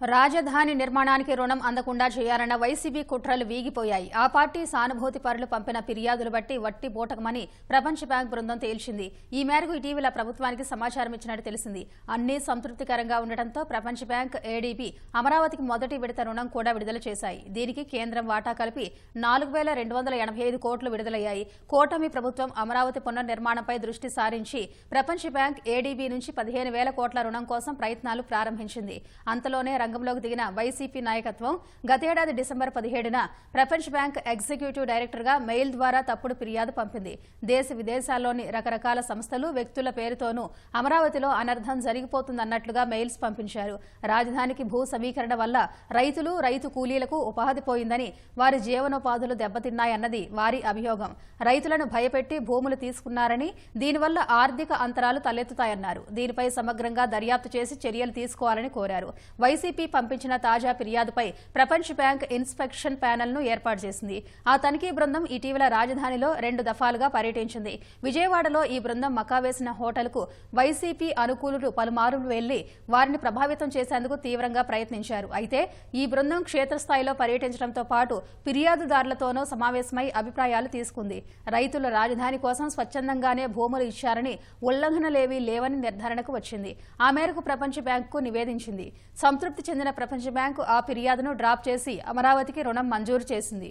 రాజధాని నిర్మాణానికి రుణం అందకుండా చేయాలన్న వైసీపీ కుట్రలు వీగిపోయాయి. ఆ పార్టీ సానుభూతి పరులు పంపిన ఫిర్యాదులు బట్టి వట్టి బోటకమని ప్రపంచ బ్యాంక్ బృందం తేల్చింది. ఈ మేరకు ఇటీవల ప్రభుత్వానికి సమాచారం ఇచ్చినట్టు తెలిసింది. అన్ని సంతృప్తికరంగా ఉండటంతో ప్రపంచ బ్యాంక్ ఏడీబీ అమరావతికి మొదటి విడత రుణం కూడా విడుదల చేశాయి. దీనికి కేంద్రం వాటా కలిపి నాలుగు వేల రెండు వందల ఎనభై ఐదు కోట్లు విడుదలయ్యాయి. కూటమి ప్రభుత్వం అమరావతి పునర్నిర్మాణంపై దృష్టి సారించి ప్రపంచ బ్యాంక్ ఏడీబీ నుంచి పదిహేను వేల కోట్ల రుణం కోసం ప్రయత్నాలు ప్రారంభించింది. అంతలోనే రంగంలోకి దిగిన వైసీపీ నాయకత్వం గతేడాది డిసెంబర్ పదిహేడున ప్రపంచ బ్యాంక్ ఎగ్జిక్యూటివ్ డైరెక్టర్గా మెయిల్ ద్వారా తప్పుడు ఫిర్యాదు పంపింది. దేశ విదేశాల్లోని రకరకాల సంస్థలు వ్యక్తుల పేరుతోనూ అమరావతిలో అనర్థం జరిగిపోతుందన్నట్లుగా మెయిల్స్ పంపించారు. రాజధానికి భూ సమీకరణ వల్ల రైతులు రైతు కూలీలకు ఉపాధి పోయిందని వారి జీవనోపాధులు దెబ్బతిన్నాయన్నది వారి అభియోగం. రైతులను భయపెట్టి భూములు తీసుకున్నారని దీనివల్ల ఆర్థిక అంతరాలు తలెత్తుతాయన్నారు. దీనిపై సమగ్రంగా దర్యాప్తు చేసి చర్యలు తీసుకోవాలని కోరారు. వైసీపీ పంపించిన తాజా ఫిర్యాదుపై ప్రపంచ బ్యాంక్ ఇన్స్పెక్షన్ ప్యానెల్ను ఏర్పాటు చేసింది. ఆ తనిఖీ బృందం ఇటీవల రాజధానిలో రెండు దఫాలుగా పర్యటించింది. విజయవాడలో ఈ బృందం మకా వేసిన హోటల్కు వైసీపీ అనుకూలులు పలుమార్లు వెళ్ళి వారిని ప్రభావితం చేసేందుకు తీవ్రంగా ప్రయత్నించారు. అయితే ఈ బృందం క్షేత్రస్థాయిలో పర్యటించడంతో పాటు ఫిర్యాదుదారులతోనూ సమావేశమై అభిప్రాయాలు తీసుకుంది. రైతుల రాజధాని కోసం స్వచ్ఛందంగానే భూములు ఇచ్చారని ఉల్లంఘనలేవీ లేవని నిర్ధారణకు వచ్చింది. ఆ మేరకు ప్రపంచ బ్యాంకుకు నివేదించింది. సంతృప్తి చెందిన ప్రపంచ బ్యాంకు ఆ ఫిర్యాదును డ్రాప్ చేసి అమరావతికి రుణం మంజూరు చేసింది.